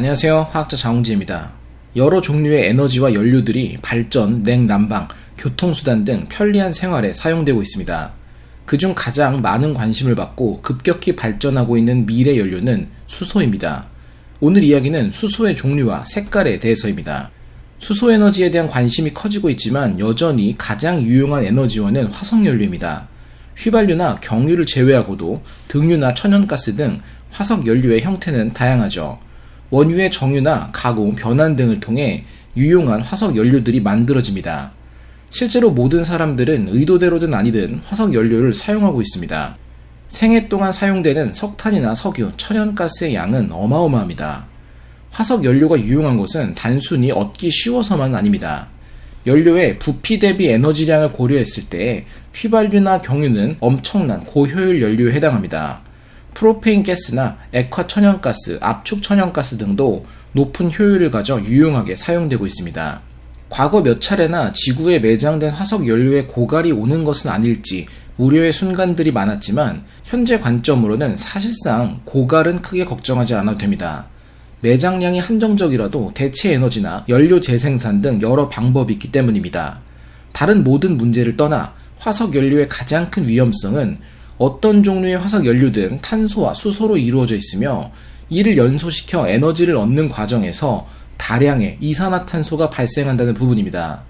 안녕하세요. 화학자 장홍지입니다. 여러 종류의 에너지와 연료들이 발전, 냉난방, 교통수단 등 편리한 생활에 사용되고 있습니다. 그중 가장 많은 관심을 받고 급격히 발전하고 있는 미래 연료는 수소입니다. 오늘 이야기는 수소의 종류와 색깔에 대해서입니다. 수소 에너지에 대한 관심이 커지고 있지만 여전히 가장 유용한 에너지원은 화석연료입니다. 휘발유나 경유를 제외하고도 등유나 천연가스 등 화석 연료의 형태는 다양하죠. 원유의 정유나 가공, 변환 등을 통해 유용한 화석 연료들이 만들어집니다. 실제로 모든 사람들은 의도대로든 아니든 화석 연료를 사용하고 있습니다. 생애 동안 사용되는 석탄이나 석유, 천연가스의 양은 어마어마합니다. 화석 연료가 유용한 것은 단순히 얻기 쉬워서만 아닙니다. 연료의 부피 대비 에너지량을 고려했을 때 휘발유나 경유는 엄청난 고효율 연료에 해당합니다. 프로페인 가스나 액화 천연가스, 압축 천연가스 등도 높은 효율을 가져 유용하게 사용되고 있습니다. 과거 몇 차례나 지구에 매장된 화석 연료에 고갈이 오는 것은 아닐지 우려의 순간들이 많았지만 현재 관점으로는 사실상 고갈은 크게 걱정하지 않아도 됩니다. 매장량이 한정적이라도 대체 에너지나 연료 재생산 등 여러 방법이 있기 때문입니다. 다른 모든 문제를 떠나 화석 연료의 가장 큰 위험성은 어떤 종류의 화석 연료든 탄소와 수소로 이루어져 있으며 이를 연소시켜 에너지를 얻는 과정에서 다량의 이산화탄소가 발생한다는 부분입니다.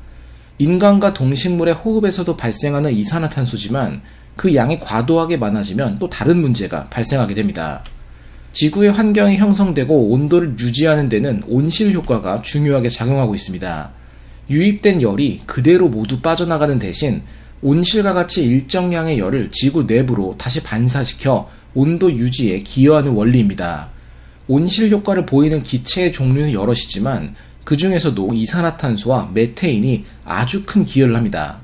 인간과 동식물의 호흡에서도 발생하는 이산화탄소지만 그 양이 과도하게 많아지면 또 다른 문제가 발생하게 됩니다. 지구의 환경이 형성되고 온도를 유지하는 데는 온실 효과가 중요하게 작용하고 있습니다. 유입된 열이 그대로 모두 빠져나가는 대신 온실과 같이 일정량의 열을 지구 내부로 다시 반사시켜 온도 유지에 기여하는 원리입니다. 온실 효과를 보이는 기체의 종류는 여럿이지만 그 중에서도 이산화탄소와 메테인이 아주 큰 기여를 합니다.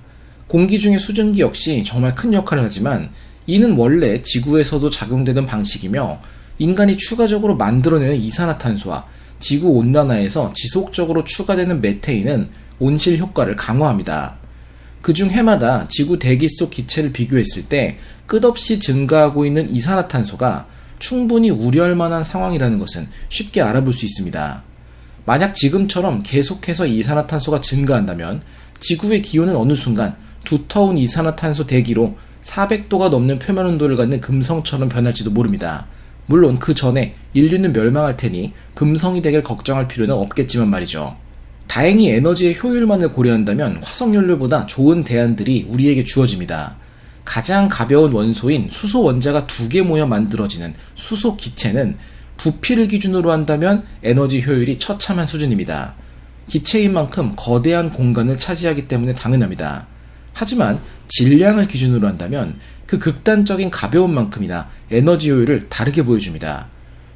공기 중의 수증기 역시 정말 큰 역할을 하지만 이는 원래 지구에서도 작용되는 방식이며 인간이 추가적으로 만들어내는 이산화탄소와 지구 온난화에서 지속적으로 추가되는 메테인은 온실 효과를 강화합니다. 그중 해마다 지구 대기 속 기체를 비교했을 때 끝없이 증가하고 있는 이산화탄소가 충분히 우려할 만한 상황이라는 것은 쉽게 알아볼 수 있습니다. 만약 지금처럼 계속해서 이산화탄소가 증가한다면 지구의 기온은 어느 순간 두터운 이산화탄소 대기로 400도가 넘는 표면 온도를 갖는 금성처럼 변할지도 모릅니다. 물론 그 전에 인류는 멸망할 테니 금성이 되길 걱정할 필요는 없겠지만 말이죠. 다행히 에너지의 효율만을 고려한다면 화석연료보다 좋은 대안들이 우리에게 주어집니다. 가장 가벼운 원소인 수소 원자가 두 개 모여 만들어지는 수소 기체는 부피를 기준으로 한다면 에너지 효율이 처참한 수준입니다. 기체인 만큼 거대한 공간을 차지하기 때문에 당연합니다. 하지만 질량을 기준으로 한다면 그 극단적인 가벼운 만큼이나 에너지 효율을 다르게 보여줍니다.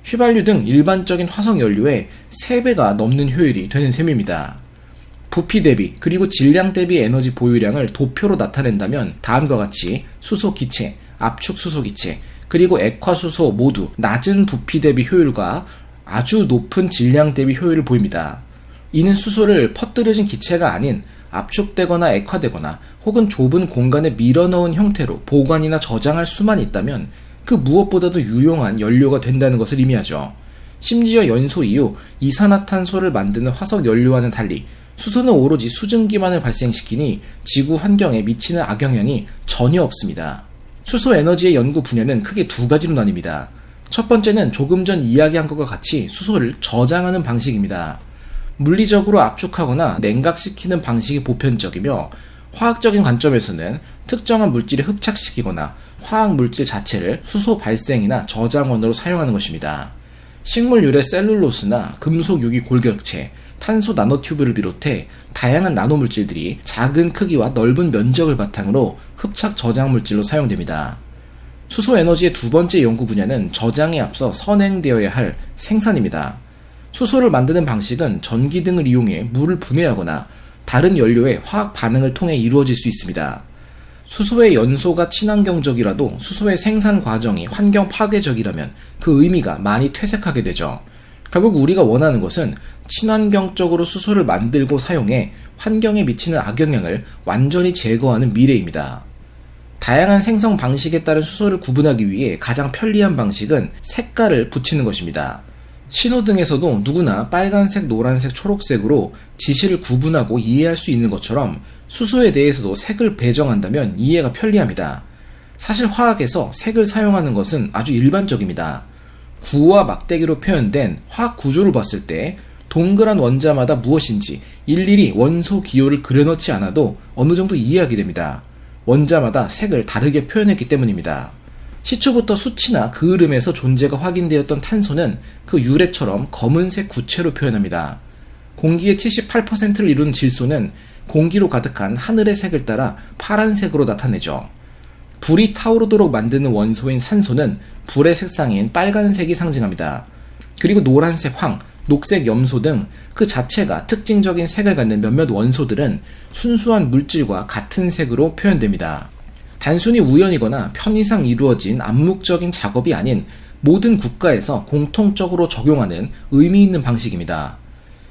휘발유 등 일반적인 화석 연료의 3배가 넘는 효율이 되는 셈입니다. 부피 대비 그리고 질량 대비 에너지 보유량을 도표로 나타낸다면 다음과 같이 수소 기체, 압축 수소 기체, 그리고 액화 수소 모두 낮은 부피 대비 효율과 아주 높은 질량 대비 효율을 보입니다. 이는 수소를 퍼뜨려진 기체가 아닌 압축되거나 액화되거나 혹은 좁은 공간에 밀어넣은 형태로 보관이나 저장할 수만 있다면 그 무엇보다도 유용한 연료가 된다는 것을 의미하죠. 심지어 연소 이후 이산화탄소를 만드는 화석 연료와는 달리 수소는 오로지 수증기만을 발생시키니 지구 환경에 미치는 악영향이 전혀 없습니다. 수소 에너지의 연구 분야는 크게 두 가지로 나뉩니다. 첫 번째는 조금 전 이야기한 것과 같이 수소를 저장하는 방식입니다. 물리적으로 압축하거나 냉각시키는 방식이 보편적이며 화학적인 관점에서는 특정한 물질을 흡착시키거나 화학 물질 자체를 수소 발생이나 저장원으로 사용하는 것입니다. 식물 유래 셀룰로스나 금속 유기 골격체, 탄소 나노튜브를 비롯해 다양한 나노물질들이 작은 크기와 넓은 면적을 바탕으로 흡착 저장 물질로 사용됩니다. 수소 에너지의 두 번째 연구 분야는 저장에 앞서 선행되어야 할 생산입니다. 수소를 만드는 방식은 전기 등을 이용해 물을 분해하거나 다른 연료의 화학 반응을 통해 이루어질 수 있습니다. 수소의 연소가 친환경적이라도 수소의 생산 과정이 환경 파괴적이라면 그 의미가 많이 퇴색하게 되죠. 결국 우리가 원하는 것은 친환경적으로 수소를 만들고 사용해 환경에 미치는 악영향을 완전히 제거하는 미래입니다. 다양한 생성 방식에 따른 수소를 구분하기 위해 가장 편리한 방식은 색깔을 붙이는 것입니다. 신호등에서도 누구나 빨간색, 노란색, 초록색으로 지시를 구분하고 이해할 수 있는 것처럼 수소에 대해서도 색을 배정한다면 이해가 편리합니다. 사실 화학에서 색을 사용하는 것은 아주 일반적입니다. 구와 막대기로 표현된 화학 구조를 봤을 때 동그란 원자마다 무엇인지 일일이 원소 기호를 그려넣지 않아도 어느 정도 이해하게 됩니다. 원자마다 색을 다르게 표현했기 때문입니다. 시초부터 수치나 그 흐름에서 존재가 확인되었던 탄소는 그 유래처럼 검은색 구체로 표현합니다. 공기의 78%를 이루는 질소는 공기로 가득한 하늘의 색을 따라 파란색으로 나타내죠. 불이 타오르도록 만드는 원소인 산소는 불의 색상인 빨간색이 상징합니다. 그리고 노란색 황, 녹색 염소 등 그 자체가 특징적인 색을 갖는 몇몇 원소들은 순수한 물질과 같은 색으로 표현됩니다. 단순히 우연이거나 편의상 이루어진 암묵적인 작업이 아닌 모든 국가에서 공통적으로 적용하는 의미 있는 방식입니다.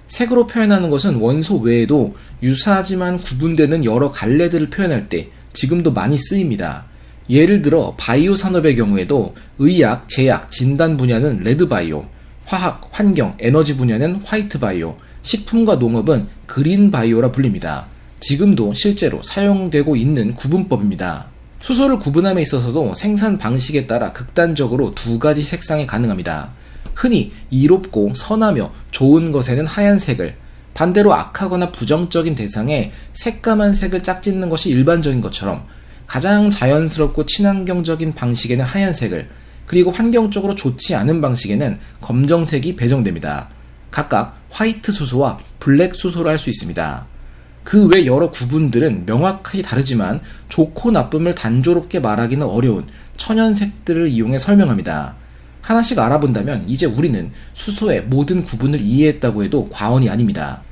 색으로 표현하는 것은 원소 외에도 유사하지만 구분되는 여러 갈래들을 표현할 때 지금도 많이 쓰입니다. 예를 들어 바이오 산업의 경우에도 의학, 제약, 진단 분야는 레드 바이오, 화학, 환경, 에너지 분야는 화이트 바이오, 식품과 농업은 그린 바이오라 불립니다. 지금도 실제로 사용되고 있는 구분법입니다. 수소를 구분함에 있어서도 생산 방식에 따라 극단적으로 두 가지 색상이 가능합니다. 흔히 이롭고 선하며 좋은 것에는 하얀색을, 반대로 악하거나 부정적인 대상에 새까만 색을 짝짓는 것이 일반적인 것처럼 가장 자연스럽고 친환경적인 방식에는 하얀색을, 그리고 환경적으로 좋지 않은 방식에는 검정색이 배정됩니다. 각각 화이트 수소와 블랙 수소로 할 수 있습니다. 그 외 여러 구분들은 명확하게 다르지만 좋고 나쁨을 단조롭게 말하기는 어려운 천연색들을 이용해 설명합니다. 하나씩 알아본다면 이제 우리는 수소의 모든 구분을 이해했다고 해도 과언이 아닙니다.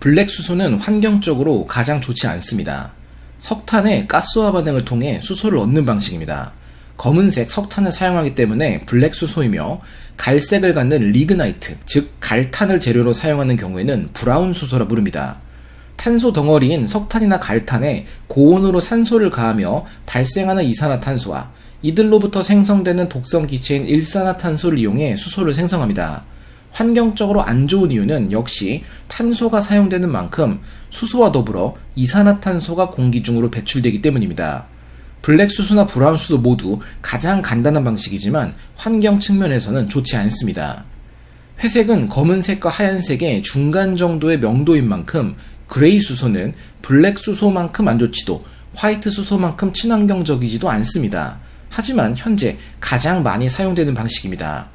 블랙 수소는 환경적으로 가장 좋지 않습니다. 석탄의 가스화 반응을 통해 수소를 얻는 방식입니다. 검은색 석탄을 사용하기 때문에 블랙 수소이며 갈색을 갖는 리그나이트, 즉 갈탄을 재료로 사용하는 경우에는 브라운 수소라 부릅니다. 탄소 덩어리인 석탄이나 갈탄에 고온으로 산소를 가하며 발생하는 이산화탄소와 이들로부터 생성되는 독성 기체인 일산화탄소를 이용해 수소를 생성합니다. 환경적으로 안 좋은 이유는 역시 탄소가 사용되는 만큼 수소와 더불어 이산화탄소가 공기 중으로 배출되기 때문입니다. 블랙 수소나 브라운 수소 모두 가장 간단한 방식이지만 환경 측면에서는 좋지 않습니다. 회색은 검은색과 하얀색의 중간 정도의 명도인 만큼 그레이 수소는 블랙 수소만큼 안 좋지도 화이트 수소만큼 친환경적이지도 않습니다. 하지만 현재 가장 많이 사용되는 방식입니다.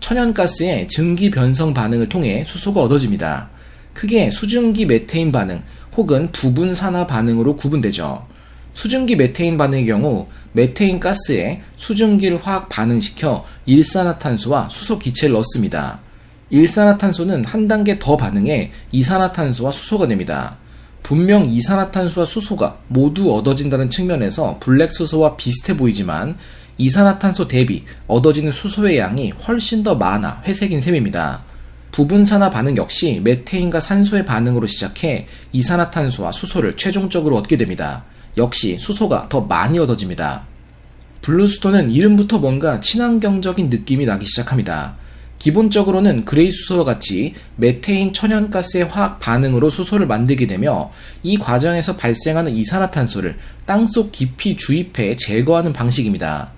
천연가스의 증기 변성 반응을 통해 수소가 얻어집니다. 크게 수증기 메테인 반응 혹은 부분 산화 반응으로 구분되죠. 수증기 메테인 반응의 경우 메테인 가스에 수증기를 화학 반응시켜 일산화탄소와 수소 기체를 넣습니다. 일산화탄소는 한 단계 더 반응해 이산화탄소와 수소가 됩니다. 분명 이산화탄소와 수소가 모두 얻어진다는 측면에서 블랙수소와 비슷해 보이지만 이산화탄소 대비 얻어지는 수소의 양이 훨씬 더 많아 회색인 셈입니다. 부분산화 반응 역시 메테인과 산소의 반응으로 시작해 이산화탄소와 수소를 최종적으로 얻게 됩니다. 역시 수소가 더 많이 얻어집니다. 블루스톤은 이름부터 뭔가 친환경적인 느낌이 나기 시작합니다. 기본적으로는 그레이 수소와 같이 메테인 천연가스의 화학 반응으로 수소를 만들게 되며 이 과정에서 발생하는 이산화탄소를 땅속 깊이 주입해 제거하는 방식입니다.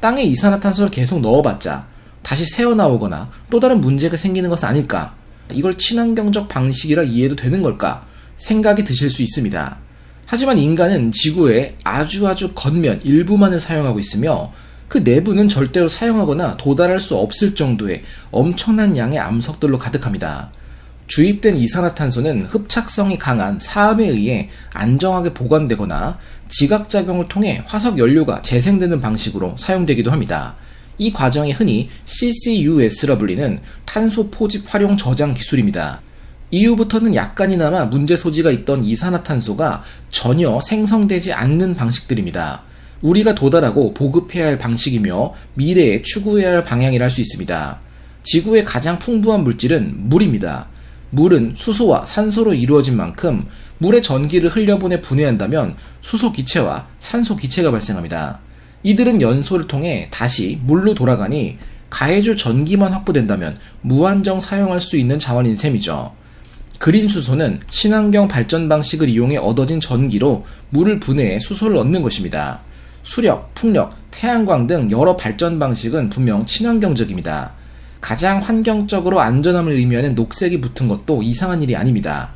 땅에 이산화탄소를 계속 넣어봤자 다시 새어나오거나 또 다른 문제가 생기는 것은 아닐까? 이걸 친환경적 방식이라 이해도 되는 걸까? 생각이 드실 수 있습니다. 하지만 인간은 지구의 아주 아주 겉면 일부만을 사용하고 있으며 그 내부는 절대로 사용하거나 도달할 수 없을 정도의 엄청난 양의 암석들로 가득합니다. 주입된 이산화탄소는 흡착성이 강한 사암에 의해 안정하게 보관되거나 지각작용을 통해 화석 연료가 재생되는 방식으로 사용되기도 합니다. 이 과정이 흔히 CCUS라 불리는 탄소 포집 활용 저장 기술입니다. 이후부터는 약간이나마 문제 소지가 있던 이산화탄소가 전혀 생성되지 않는 방식들입니다. 우리가 도달하고 보급해야 할 방식이며 미래에 추구해야 할 방향이라 할 수 있습니다. 지구의 가장 풍부한 물질은 물입니다. 물은 수소와 산소로 이루어진 만큼 물의 전기를 흘려보내 분해한다면 수소 기체와 산소 기체가 발생합니다. 이들은 연소를 통해 다시 물로 돌아가니 가해줄 전기만 확보된다면 무한정 사용할 수 있는 자원인 셈이죠. 그린 수소는 친환경 발전 방식을 이용해 얻어진 전기로 물을 분해해 수소를 얻는 것입니다. 수력, 풍력, 태양광 등 여러 발전 방식은 분명 친환경적입니다. 가장 환경적으로 안전함을 의미하는 녹색이 붙은 것도 이상한 일이 아닙니다.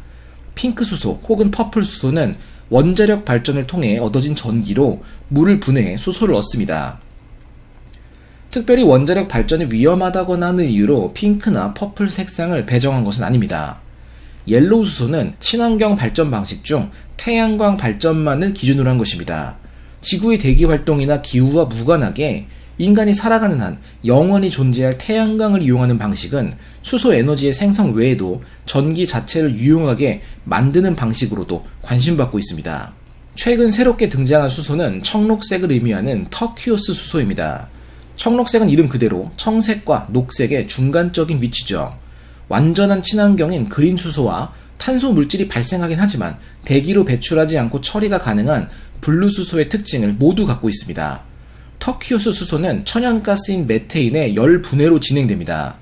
핑크 수소 혹은 퍼플 수소는 원자력 발전을 통해 얻어진 전기로 물을 분해해 수소를 얻습니다. 특별히 원자력 발전이 위험하다거나 하는 이유로 핑크나 퍼플 색상을 배정한 것은 아닙니다. 옐로우 수소는 친환경 발전 방식 중 태양광 발전만을 기준으로 한 것입니다. 지구의 대기 활동이나 기후와 무관하게 인간이 살아가는 한 영원히 존재할 태양광을 이용하는 방식은 수소 에너지의 생성 외에도 전기 자체를 유용하게 만드는 방식으로도 관심받고 있습니다. 최근 새롭게 등장한 수소는 청록색을 의미하는 터키오스 수소입니다. 청록색은 이름 그대로 청색과 녹색의 중간적인 위치죠. 완전한 친환경인 그린 수소와 탄소 물질이 발생하긴 하지만 대기로 배출하지 않고 처리가 가능한 블루 수소의 특징을 모두 갖고 있습니다. 터키오스 수소는 천연가스인 메테인의 열 분해로 진행됩니다.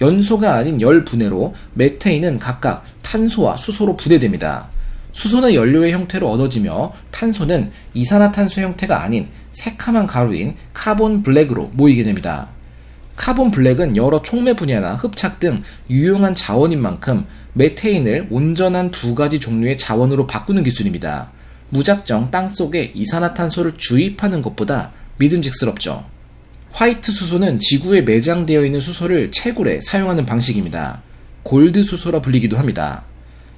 연소가 아닌 열 분해로 메테인은 각각 탄소와 수소로 분해됩니다. 수소는 연료의 형태로 얻어지며 탄소는 이산화탄소 형태가 아닌 새카만 가루인 카본 블랙으로 모이게 됩니다. 카본 블랙은 여러 촉매 분야나 흡착 등 유용한 자원인 만큼 메테인을 온전한 두 가지 종류의 자원으로 바꾸는 기술입니다. 무작정 땅 속에 이산화탄소를 주입하는 것보다 믿음직스럽죠. 화이트 수소는 지구에 매장되어 있는 수소를 채굴해 사용하는 방식입니다. 골드 수소라 불리기도 합니다.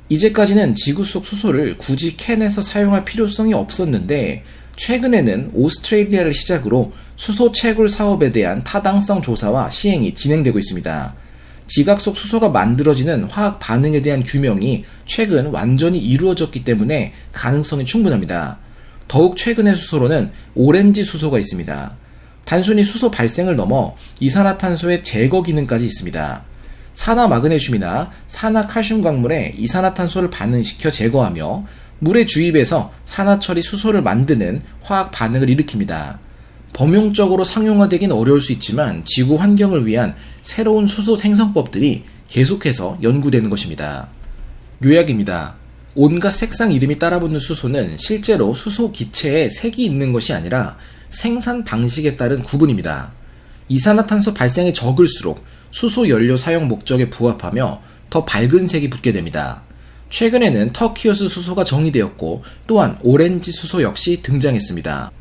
이제까지는 지구 속 수소를 굳이 캔에서 사용할 필요성이 없었는데 최근에는 오스트레일리아를 시작으로 수소 채굴 사업에 대한 타당성 조사와 시행이 진행되고 있습니다. 지각 속 수소가 만들어지는 화학 반응에 대한 규명이 최근 완전히 이루어졌기 때문에 가능성이 충분합니다. 더욱 최근의 수소로는 오렌지 수소가 있습니다. 단순히 수소 발생을 넘어 이산화탄소의 제거 기능까지 있습니다. 산화 마그네슘이나 산화 칼슘 광물에 이산화탄소를 반응시켜 제거하며 물에 주입해서 산화 처리 수소를 만드는 화학 반응을 일으킵니다. 범용적으로 상용화되긴 어려울 수 있지만 지구 환경을 위한 새로운 수소 생성법들이 계속해서 연구되는 것입니다. 요약입니다. 온갖 색상 이름이 따라붙는 수소는 실제로 수소 기체에 색이 있는 것이 아니라 생산 방식에 따른 구분입니다. 이산화탄소 발생이 적을수록 수소 연료 사용 목적에 부합하며 더 밝은 색이 붙게 됩니다. 최근에는 터키오스 수소가 정의되었고 또한 오렌지 수소 역시 등장했습니다.